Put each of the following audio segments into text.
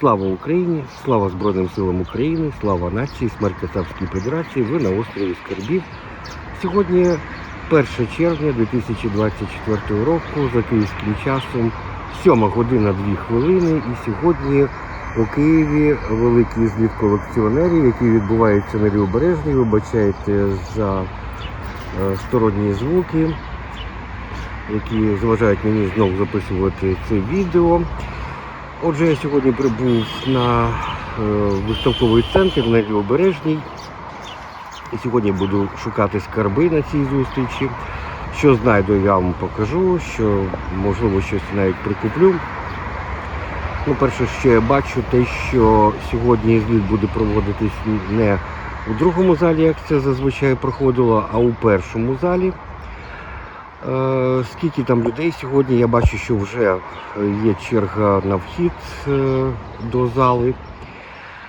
Слава Україні! Слава Збройним силам України! Слава нації! Смерть Кацапській Федерації! Ви на острові Скарбів. Сьогодні 1 червня 2024 року за київським часом 7 година 2 хвилини. І сьогодні у Києві великий зліт колекціонерів, який відбувається на Лівобережній. Вибачайте за е, сторонні звуки, які заважають мені знову записувати це відео. Отже, я сьогодні прибув на е, виставковий центр на Лівобережній. І сьогодні буду шукати скарби на цій зустрічі. Що знайду, я вам покажу, що можливо щось навіть прикуплю. Ну, перше, що я бачу, те, що сьогодні зліт буде проводитись не у другому залі, як це зазвичай проходило, а у першому залі. Е, Скільки там людей сьогодні? Я бачу, що вже є черга на вхід е, до зали.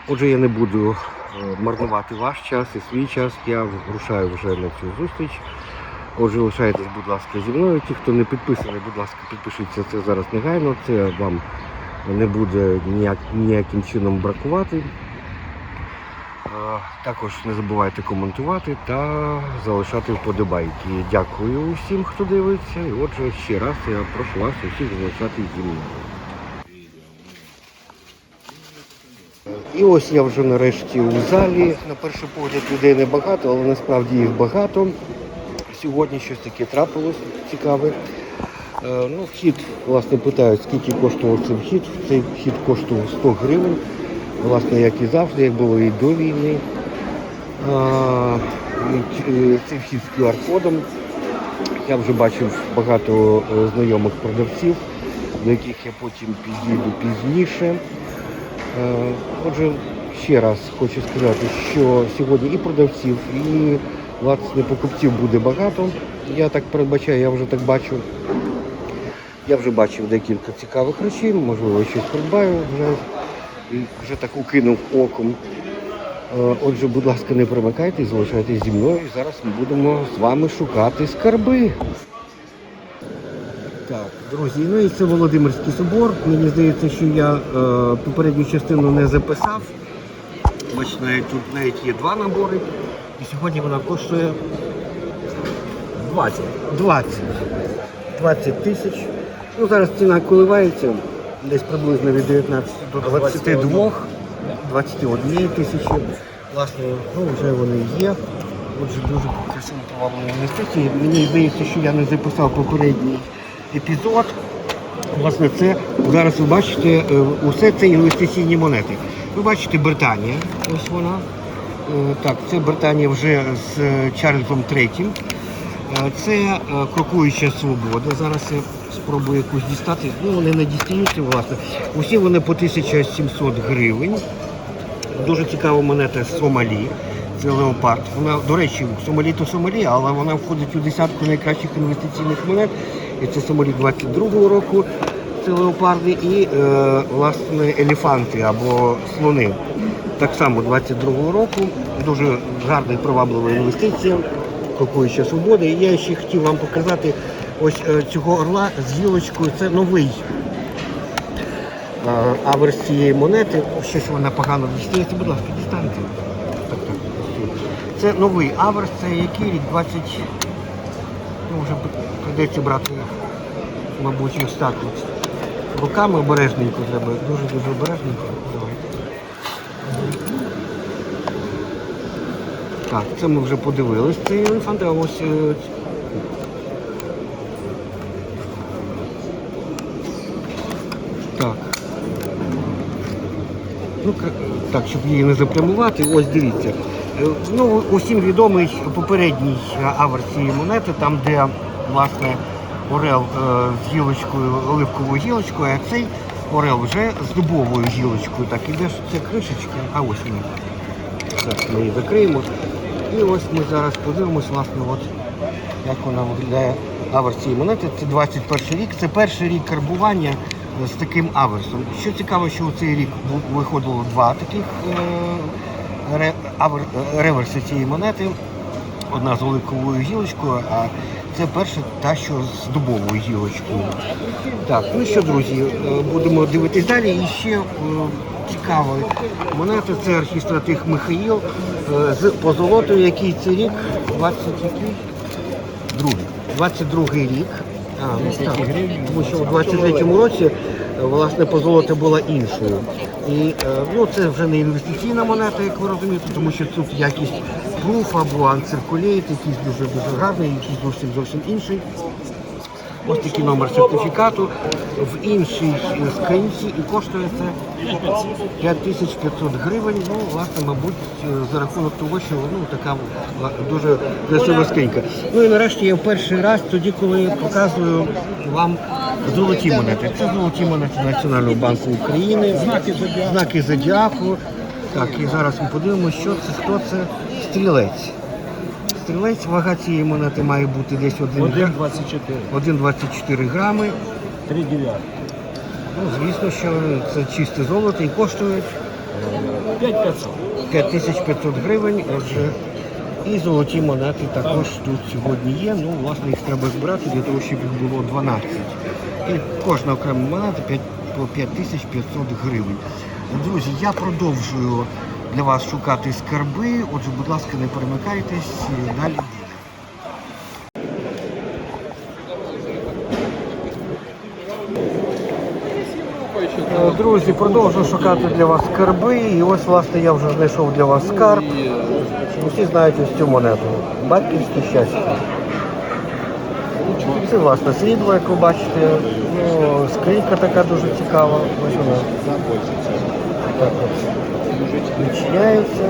Отже, я не буду е, марнувати ваш час і свій час. Я рушаю вже на цю зустріч. Отже, лишайтесь, будь ласка, зі мною. Ті, хто не підписаний, будь ласка, підпишіться це зараз негайно. Це вам не буде ніяк, ніяким чином бракувати. Також не забувайте коментувати та залишати вподобайки. Дякую усім, хто дивиться. І отже, ще раз я прошу вас усіх залишати зі мною. І ось я вже нарешті у залі. На перший погляд людей небагато, але насправді їх багато. Сьогодні щось таке трапилось цікаве. Е, Ну, вхід, власне, питають, скільки коштував цей вхід. Цей вхід коштував 100 гривень. Власне, як і завжди, як було і до війни. А, Цей вхід з QR-кодом. Я вже бачив багато е, знайомих продавців, до яких я потім підійду пізніше. Е, Отже, ще раз хочу сказати, що сьогодні і продавців, і власне покупців буде багато. Я так передбачаю, я вже так бачу. Я вже бачив декілька цікавих речей, можливо, щось придбаю вже, вже так укинув оком. Е, Отже, будь ласка, не примикайте, залишайтесь зі мною. І зараз ми будемо з вами шукати скарби. Так, друзі, ну і це Володимирський собор. Мені здається, що я е, попередню частину не записав. Бачите, тут навіть є два набори. І сьогодні вона коштує 20. 20. 20 тисяч. Ну, зараз ціна коливається десь приблизно від 19 до 22, 21 тисячі. Власне, ну, вже вони є. Отже, дуже красиво приваблені інвестиції. Мені здається, що я не записав попередній епізод. Власне, це зараз ви бачите, е, усе це інвестиційні монети. Ви бачите Британія, ось вона. Е, Так, це Британія вже з е, Чарльзом. Е, Це крокуюча свобода. Зараз спробую якусь дістати. Ну, вони не дістаються, власне. Усі вони по 1700 гривень. Дуже цікава монета з Сомалі. Це леопард. Вона, до речі, Сомалі то Сомалі, але вона входить у десятку найкращих інвестиційних монет. І це Сомалі 22-го року. Це леопарди і е, власне елефанти або слони. Так само 22-го року. Дуже гарна і приваблива інвестиція. Крокуюча свобода. І я ще хотів вам показати ось е, цього орла з гілочкою. Це новий е, аверс цієї монети. Щось вона погано дістається. Будь ласка, дістаньте. Це новий аверс, це який рік 20. Ну, вже прийдеться брати, мабуть, ось так. Руками обережненько треба, дуже-дуже обережненько. Давай. Так, це ми вже подивились. Це інфанти, а ось. Ну, так, щоб її не запрямувати, ось дивіться. Е, Ну, усім відомий попередній аверс цієї монети, там, де власне орел е, з гілочкою, оливковою гілочкою, а цей орел вже з дубовою гілочкою. Так, іде ж це кришечки, а ось вони. Зараз ми її закриємо. І ось ми зараз подивимось, власне, от, як вона виглядає аверс цієї монети. Це 21 рік. Це перший рік карбування з таким аверсом. Що цікаво, що у цей рік виходило два таких е, е, реверси цієї монети. Одна з оливковою гілочкою, а це перша та, що з дубовою гілочкою. Так, ну що, друзі, е, будемо дивитись далі. І ще цікавої монети. Це архістратих Михаїл з позолотою, який це рік? 20 який? Другий. 22 рік. Ну. Тому що у 23-му році е, власне позолота була іншою. І е, ну, це вже не інвестиційна монета, як ви розумієте, тому що тут якість пруф або анциркулейт, якийсь дуже дуже гарний, якийсь зовсім зовсім інший. Ось такий номер сертифікату в іншій скринці і коштує це 5500 гривень. Ну, власне, мабуть, е, за рахунок того, що ну, така дуже красива скринька. Ну і нарешті я в перший раз тоді, коли показую вам золоті монети. Це золоті монети Національного банку України. Знаки зодіаку. Так, і зараз ми подивимося, що це, хто це стрілець. Стрілець, вага цієї монети має бути десь 1 грам. 1,24. 1,24 грами. 3 дев'ятки. Ну, звісно, що це чисте золото і коштує 5500. 5500 гривень. Отже, і золоті монети також тут сьогодні є. Ну, власне, їх треба збирати для того, щоб їх було 12. І кожна окрема монета 5, по 5500 гривень. Друзі, я продовжую для вас шукати скарби. Отже, будь ласка, не перемикайтесь. Далі. Друзі, продовжую шукати для вас скарби. І ось, власне, я вже знайшов для вас скарб. Усі знають ось цю монету. Батьківське щастя. Це, власне, срібло, як ви бачите. Ну, скринька така дуже цікава. Ось вона. Так от. Відчиняється.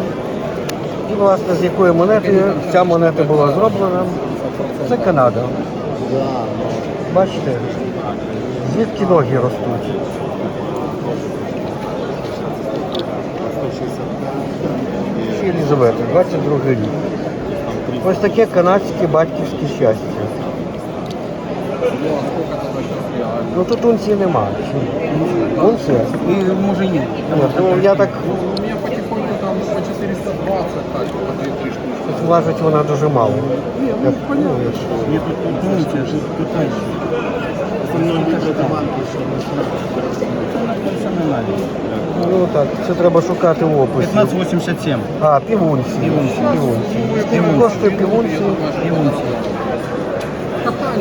І, власне, з якої монети ця монета була зроблена. Це Канада. Бачите, звідки ноги ростуть. Єлізавета, 22 рік. Ось таке канадське батьківське щастя. Ну тут унції немає. Унція? І може є. Ні, ну я так У меня потихоньку там по 420, так, по 2 штуки. важить вона дуже мало. Як, ну, Ні, тут помните, тут питання. ну так, це треба шукати в описі. 1587. А, півунці. Півунці. Півунці. Скільки коштує півунці?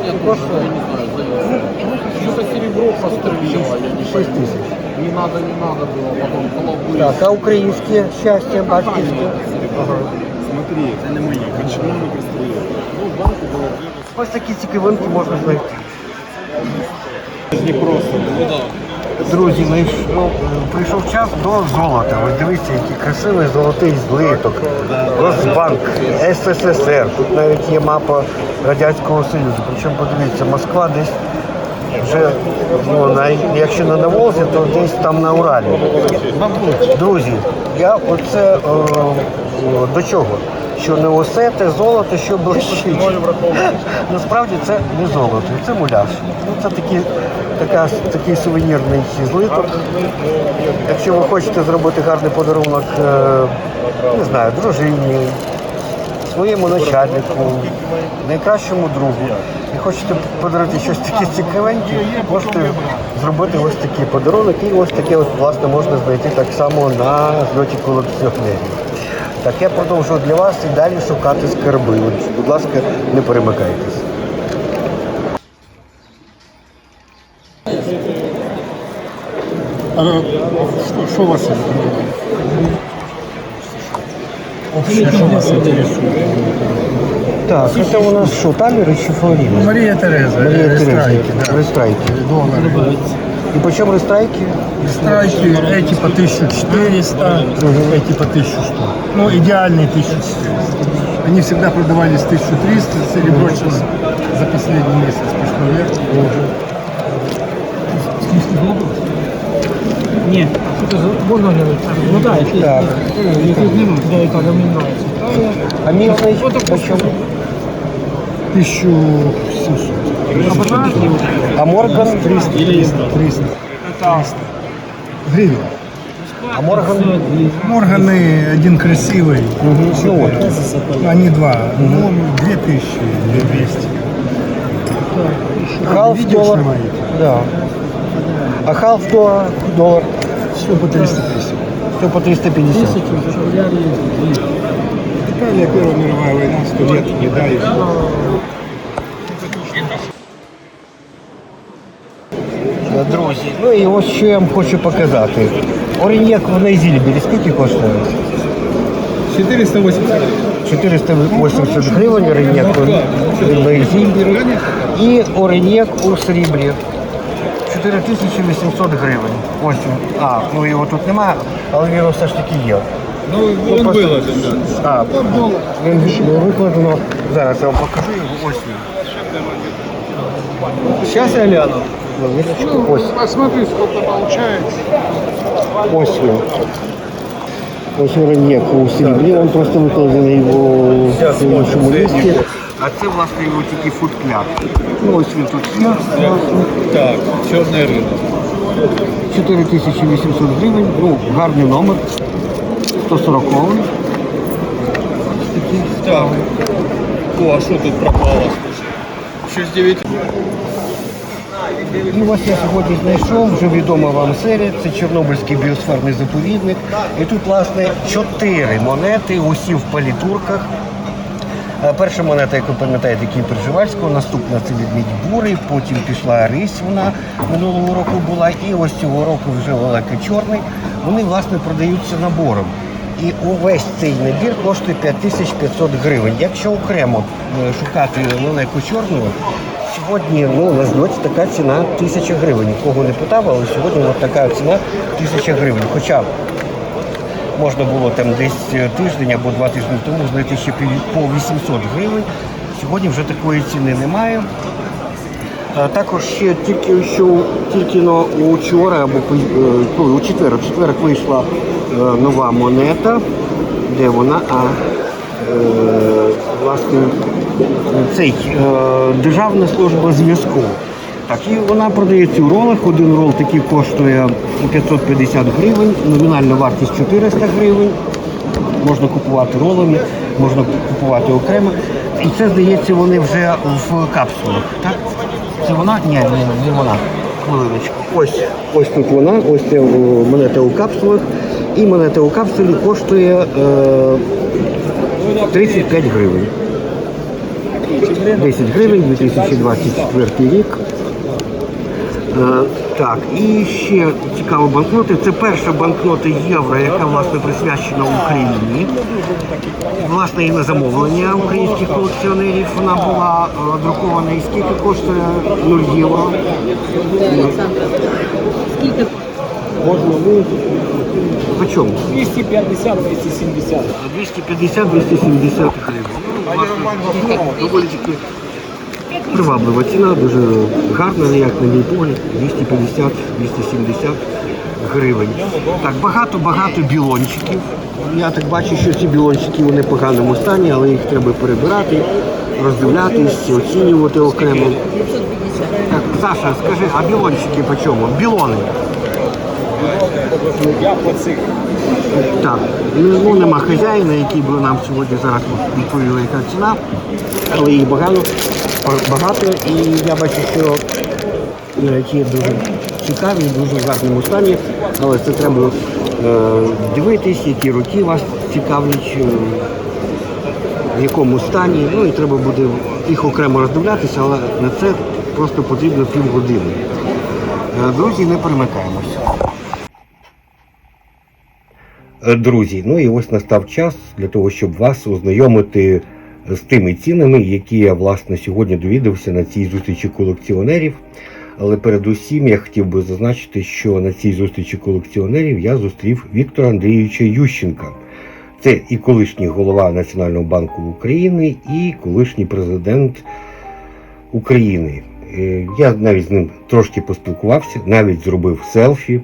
Катание тоже, Коштує я не знаю, за Что-то серебро пострелило, я не 6 пойму. тисяч. Не надо, не надо было, потом колобы. Так, а українське щастя, батьківське? Ага. Смотри, це не мої. Чому не пристрілили? Ну, банку было Ось такі цікавинки можна знайти. Не просто. Друзі, ну, прийшов час до золота. Ось дивіться, який красивий золотий злиток. Росбанк, СССР. Тут навіть є мапа Радянського Союзу. Причому подивіться, Москва десь вже, ну, на, якщо не на Волзі, то десь там на Уралі. Друзі, я оце е, е, до чого? Що не усе те золото, що блищить. Насправді це не золото, це муляж. Ну, це такі, така, такий сувенірний злиток. Якщо ви хочете зробити гарний подарунок, е, не знаю, дружині, своєму начальнику, найкращому другу, і хочете подарувати щось таке цікавеньке, можете зробити ось такий подарунок, і ось таке от, власне можна знайти так само на зльоті колекціонерів. Так, я продовжую для вас і далі шукати скарби. Будь ласка, не перемикайтесь. А що, що вас Що вас інтересує? Так, це у нас що, талери чи флоріни? Марія Тереза, Рестрайки. рестрайки, да. Рестрайки. Доллары. І по чому рестрайки? Страйки эти по 1400, эти по 1100. Ну, идеальные 1400. Они всегда продавались 1300, серебро сейчас за последний месяц пошло вверх. Ні, це воно не Ну так, якщо Так. деяка домінується. А місний по чому? 1700. А Морган? 300, 300, 300. 300. Гривен. А Морган? Морганы один красивый, Ну от. они два. Ну, 2000, 200. Халф Видео доллар. снимаете? Да. А халф доллар? доллар. Все по 350. Все по 350. Тысячу, за рублями две. Италия, Первая мировая война, 100 лет, еда и Друзі, ну і ось що я вам хочу показати. Орієк в Нейзільбері скільки коштує? 480 гривен. 480 гривень орієк в Нейзільбері і орієк у сріблі. 4800 гривень. Ось він. А, ну його тут немає, але він все ж таки є. Ну, он просто- был один, да. А, він ви- викладено. Зараз я вам покажу його. Ось він. Зараз я гляну. Хвилиночку. Ось. Посмотри, сколько получается. Ось він. Ось він у сріблі, він просто викладений в іншому місці. А це, власне, його тільки футкляр. Ну, ось він тут. Так, черный рынок. 4800 гривень, ну, гарний номер. 140 Так. О, а что тут пропало? С 9 І ось я сьогодні знайшов вже відома вам серія. Це Чорнобильський біосферний заповідник. І тут, власне, чотири монети, усі в палітурках. Е, Перша монета, як ви пам'ятаєте, Кіперживальського, наступна це відмідь бури, потім пішла рись, вона минулого року була, і ось цього року вже велика чорний. Вони власне продаються набором. І увесь цей набір коштує 5500 гривень. Якщо окремо е, шукати лелеку чорного, сьогодні ну, на така ціна 1000 гривень. Нікого не питав, але сьогодні от така ціна 1000 гривень. Хоча можна було там десь е, тиждень або два тижні тому знайти ще по 800 гривень. Сьогодні вже такої ціни немає. Також ще тільки що тільки но учора або е, у четвер, у четвер вийшла е, нова монета. Де вона? А власне цей Державна служба зв'язку. Так, і вона продається у ролах. Один рол такий коштує 550 гривень, номінальна вартість 400 гривень. Можна купувати ролами, можна купувати окремо. І це, здається, вони вже в капсулах. Так? Це вона? Ні, ні, не вона. Ось, ось тут вона, ось це монета у капсулах. І монета у капсулі коштує е, 35 гривень. 10 гривень, 2024 рік. Е, Так, і ще цікава банкнота. Це перша банкнота євро, яка власне присвячена Україні. Власне, і на замовлення українських колекціонерів вона була е, друкована. І скільки коштує 0 євро? Скільки? Можна ви. Чому? 250, 270. 250-270 гривень. Ну, власне, доволі таки приваблива ціна, дуже гарна, як на мій погляд, 250-270 гривень. Так, багато-багато білончиків. Я так бачу, що ці білончики в поганому стані, але їх треба перебирати, роздивлятись, оцінювати окремо. Так, Саша, скажи, а білончики по чому? Білони. Я по цих. Так, ну нема хазяїна, який би нам сьогодні зараз відповіли, яка ціна, але їх багато, багато і я бачу, що е, ті дуже цікаві, дуже в гарному стані, але це треба е, дивитись, які роки вас цікавлять, е, в якому стані, ну і треба буде їх окремо роздивлятися, але на це просто потрібно півгодини. Е, Друзі, не перемикаємося. Друзі, ну і ось настав час для того, щоб вас ознайомити з тими цінами, які я власне сьогодні довідався на цій зустрічі колекціонерів. Але передусім я хотів би зазначити, що на цій зустрічі колекціонерів я зустрів Віктора Андрійовича Ющенка. Це і колишній голова Національного банку України, і колишній президент України. Е, Я навіть з ним трошки поспілкувався, навіть зробив селфі.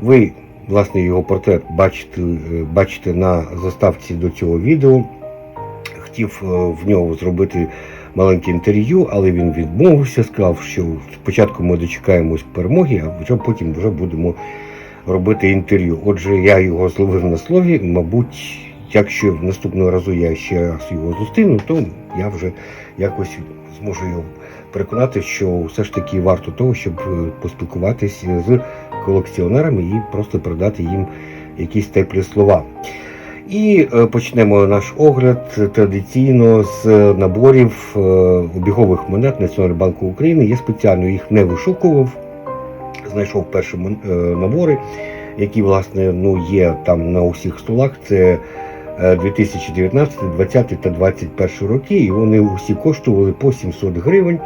Ви, власне, його портрет бачите, е, бачите на заставці до цього відео. Хотів е, в нього зробити маленьке інтерв'ю, але він відмовився, сказав, що спочатку ми дочекаємось перемоги, а вже потім вже будемо робити інтерв'ю. Отже, я його зловив на слові. Мабуть, якщо наступного разу я ще раз його зустріну, то я вже якось зможу його переконати, що все ж таки варто того, щоб е, поспілкуватися з колекціонерами і просто передати їм якісь теплі слова. І е, почнемо наш огляд традиційно з наборів е, обігових монет Національного банку України. Я спеціально їх не вишукував, знайшов перші е, набори, які власне ну, є там на усіх столах. Це е, 2019, 20 та 21 роки, і вони усі коштували по 700 гривень.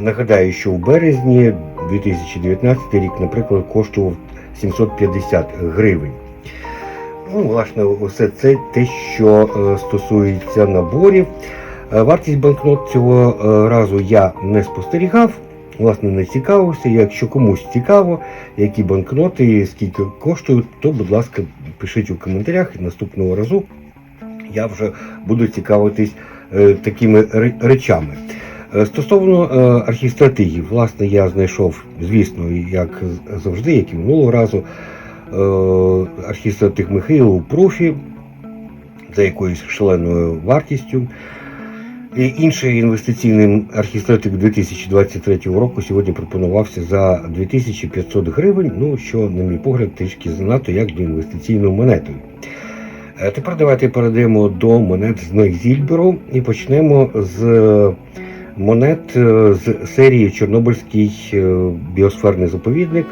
Нагадаю, що в березні 2019 рік, наприклад, коштував 750 гривень. Ну, власне, усе це те, що е, стосується наборів. Е, Вартість банкнот цього е, разу я не спостерігав, власне, не цікавився. Якщо комусь цікаво, які банкноти скільки коштують, то, будь ласка, пишіть у коментарях і наступного разу я вже буду цікавитись такими речами. Стосовно архістратегії, власне, я знайшов, звісно, як завжди, як і минулого разу, е, архістратиг Михайло у профі за якоюсь шаленою вартістю. І інший інвестиційний архістратик 2023 року сьогодні пропонувався за 2500 гривень, ну що, на мій погляд, трішки занадто як до інвестиційною монетою. Е, Тепер давайте перейдемо до монет з Нойзільберу і почнемо з монет е, з серії Чорнобильський біосферний заповідник.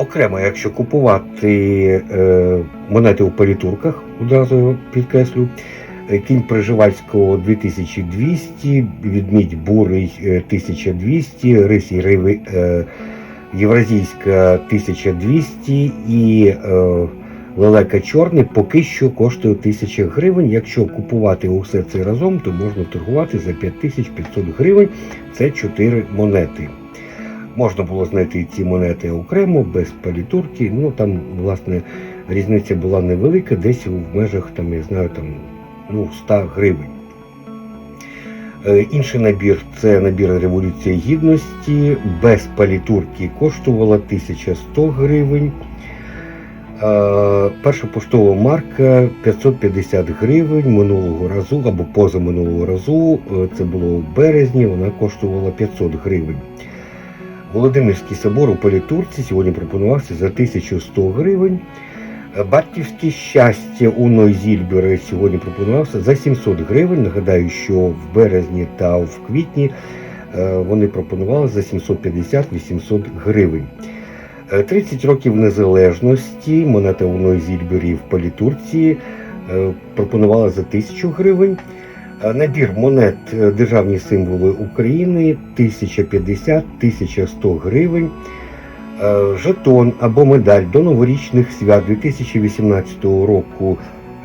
Окремо, якщо купувати е, монети у палітурках, одразу підкреслю, е, кінь Приживальського 2200, відмідь бурий е, 1200, рисій Риви, е, Євразійська 1200 і лелека чорний поки що коштує 1000 гривень. Якщо купувати усе це разом, то можна торгувати за 5500 гривень. Це 4 монети. Можна було знайти ці монети окремо, без палітурки. Ну там, власне, різниця була невелика, десь в межах там, я знаю, там, ну, 100 гривень. Е, Інший набір це набір Революція Гідності. Без палітурки коштувала 1100 гривень. Е, Перша поштова марка 550 гривень минулого разу або позаминулого разу. е, Це було у березні, вона коштувала 500 гривень. Володимирський собор у Політурці сьогодні пропонувався за 1100 гривень. Е, Батьківське щастя у Нойзільбері сьогодні пропонувався за 700 гривень. Нагадаю, що в березні та в квітні е, вони пропонували за 750-800 гривень. Е, 30 років незалежності монета у Нойзільбері в Політурці е, пропонувала за 1000 гривень. Е, Набір монет е, Державні символи України 1050-1100 гривень. Е, Жетон або медаль до новорічних свят 2018 року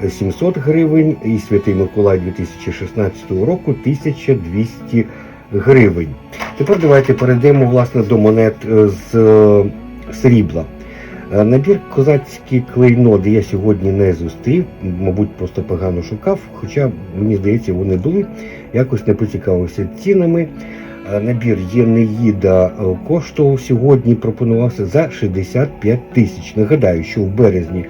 е, 700 гривень і Святий Миколай 2016 року 1200 гривень. Тепер давайте перейдемо власне до монет з срібла. Е, Набір козацькі клейноди я сьогодні не зустрів, мабуть, просто погано шукав, хоча мені здається, вони були, якось не поцікавився цінами. Е, Набір Єнеїда е, коштував сьогодні, пропонувався за 65 тисяч. Нагадаю, що в березні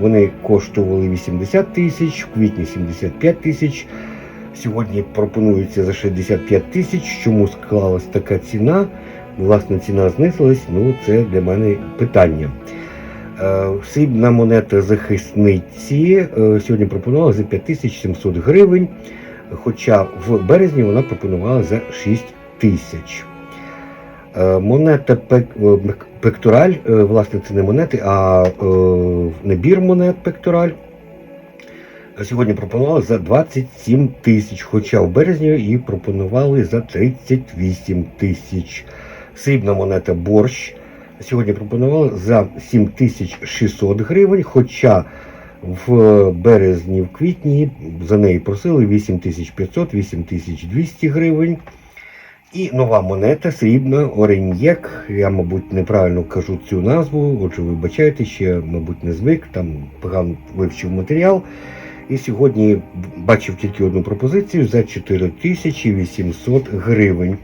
вони коштували 80 тисяч, в квітні 75 тисяч. Сьогодні пропонується за 65 тисяч. Чому склалась така ціна? Власне, ціна знизилась, ну це для мене питання. Е, Срібна монета захисниці е, сьогодні пропонувала за 5700 гривень, хоча в березні вона пропонувала за 6 тисяч. Е, Монета пек- пектораль, власне, це не монети, а набір монет пектораль. Сьогодні пропонували за 27 тисяч, хоча в березні її пропонували за 38 тисяч. Срібна монета борщ сьогодні пропонували за 7600 гривень, хоча в березні, в квітні за неї просили 8500, 8200 гривень. І нова монета срібна Ореньєк. Я, мабуть, неправильно кажу цю назву. Отже, вибачайте, ще, мабуть, не звик, там погано вивчив матеріал. І сьогодні бачив тільки одну пропозицію за 4800 гривень.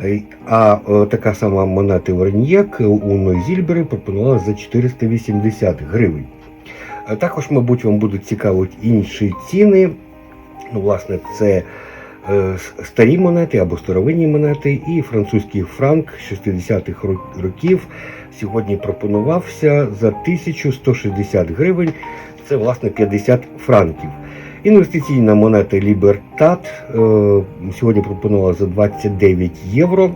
Е, А е, така сама монета Ореньєк у Нойзільбері пропонувала за 480 гривень. Е, Також, мабуть, вам будуть цікавити інші ціни. Ну, власне, це е, старі монети або старовинні монети, і французький франк 60-х років сьогодні пропонувався за 1160 гривень. Це власне 50 франків. Інвестиційна монета Лібертат е, сьогодні пропонувала за 29 євро.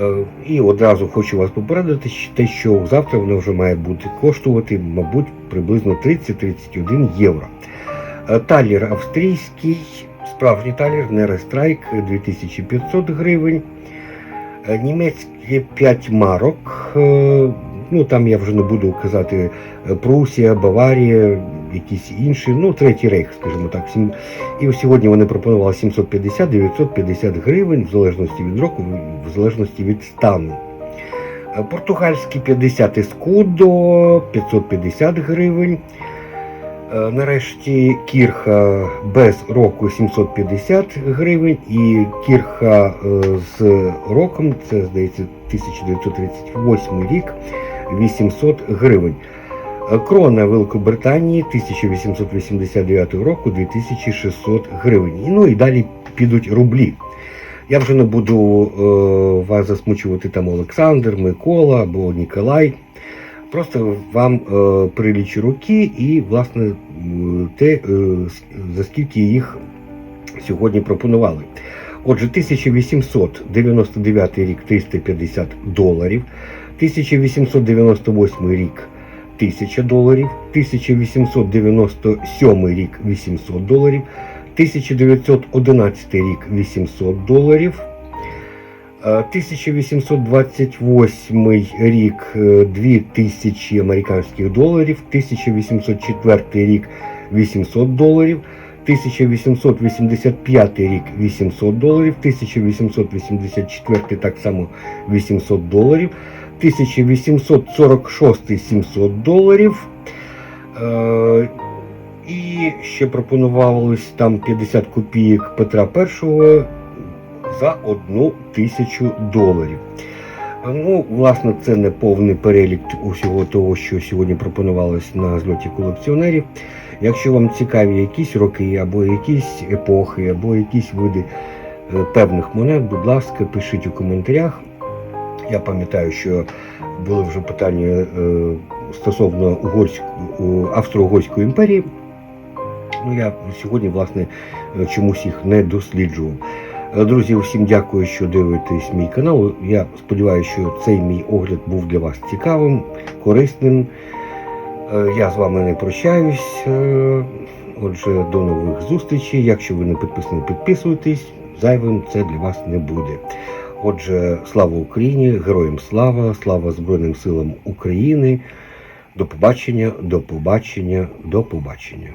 Е, І одразу хочу вас попередити, те, що завтра воно вже має бути коштувати, мабуть, приблизно 30-31 євро. Е, Талір австрійський, справжній талір, не рестрайк, 2500 гривень. Німецькі 5 марок. Ну там я вже не буду казати Прусія, Баварія, якісь інші, ну, третій рейх, скажімо так. І сьогодні вони пропонували 750-950 гривень, в залежності від року, в залежності від стану. Е, Португальський 50 ескудо, 550 гривень. Е, Нарешті кірха без року 750 гривень і кірха е, з роком, це здається 1938 рік, 800 гривень. Е, Крона Великобританії 1889 року 2600 гривень. Ну і далі підуть рублі. Я вже не буду е, вас засмучувати там Олександр, Микола або Ніколай. Просто вам е, прилічу руки і, власне, те, е, за скільки їх сьогодні пропонували. Отже, 1899 рік 350 доларів, 1898 рік 1000 доларів, 1897 рік 800 доларів, 1911 рік 800 доларів, е, 1828 рік е, 2000 американських доларів, 1804 рік 800 доларів, 1885 рік 800 доларів, 1884 так само 800 доларів, 1846 700 доларів. Е, і ще пропонувалось там 50 копійок Петра І за одну тисячу доларів. Ну, власне, це не повний перелік усього того, що сьогодні пропонувалось на зльоті колекціонерів. Якщо вам цікаві якісь роки, або якісь епохи, або якісь види е, певних монет, будь ласка, пишіть у коментарях. Я пам'ятаю, що були вже питання е, стосовно Австро-Угорської імперії. Ну, я сьогодні, власне, е, чомусь їх не досліджував. Е, Друзі, усім дякую, що дивитесь мій канал. Я сподіваюся, що цей мій огляд був для вас цікавим, корисним. Я з вами не прощаюсь. Отже, до нових зустрічей. Якщо ви не підписані, підписуйтесь. Зайвим це для вас не буде. Отже, слава Україні, героям слава, слава Збройним силам України. До побачення, до побачення, до побачення.